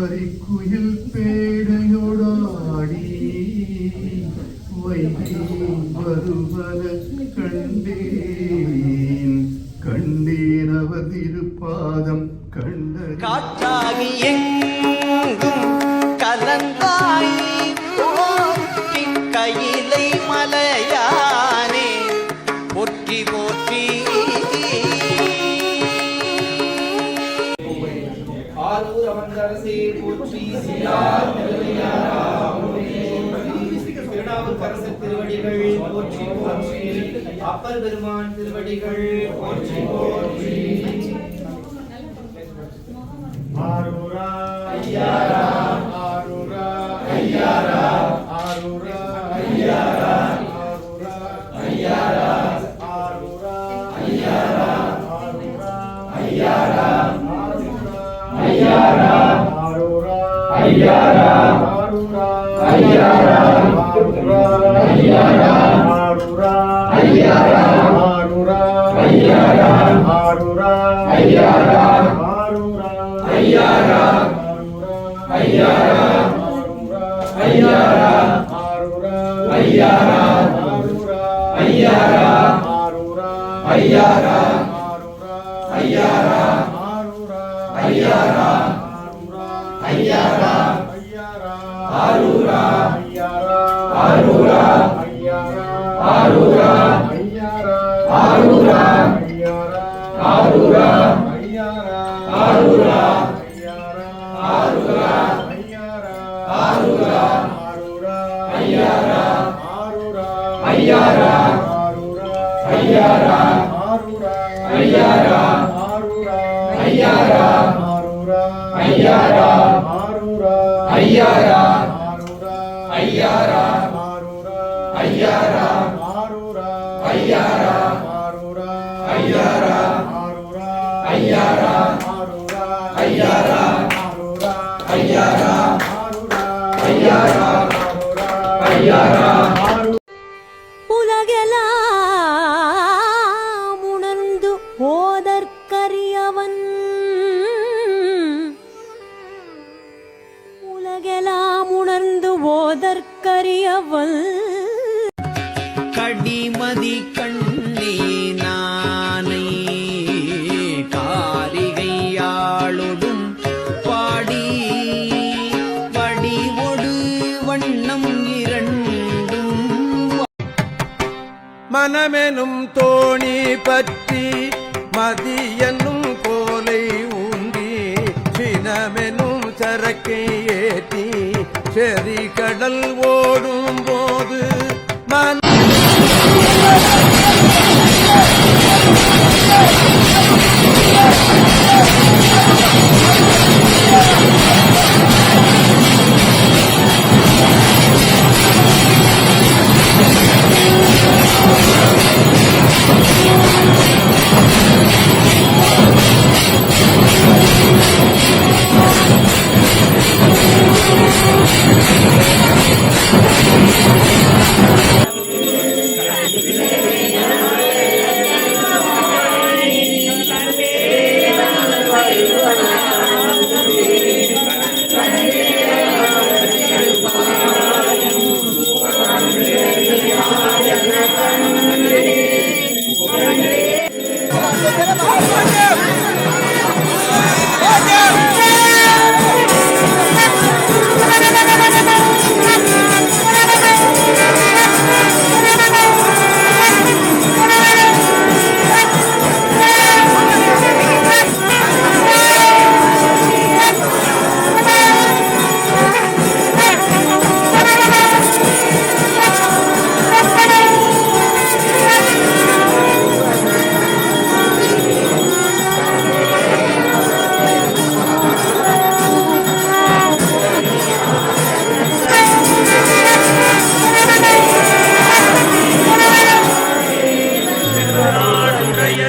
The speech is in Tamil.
வரிக்குயில் பேடையொடாடி. வைகை வருவன கண்டேன். கண்டேன் அவர் திருப்பாதம் கண்ட காற்றாகி எங்கும் கலந்தாய். கையிலை மலையானே. ஒற்றி போற்றி ஆரூர் அமர்ந்தரசே போற்றி திருவடிகள் போற்றி போற்றி அப்பர் பெருமான் திருவடிகள் போற்றி போற்றி ஆரூரா ஐயாரா ஆரூரா ஐயாரா ஆரூரா ஐயாரா ஐயாரா ஐயாரா ஐயாரா ஐயாரா ஐயாரா ஐயாரா ஐயாரா ஐயாரா ஐயாரா ஐயாரா ஐயாரா ஆறுரா ஆறுரா ஆறுரா ஐயாரா ஐயாரா ஐயாரா ஐயாரா ஐயாரா ஐயாரா உலகெல்லாம் உணர்ந்து ஓதற்கரியவன். உலகெல்லாம் உணர்ந்து கடிமதி மனமெனும் தோணி பற்றி மதியனும் கோலை ஊந்தி சினமெனும் சரக்கை ஏற்றி செறி கடல் ஓடும் போது மன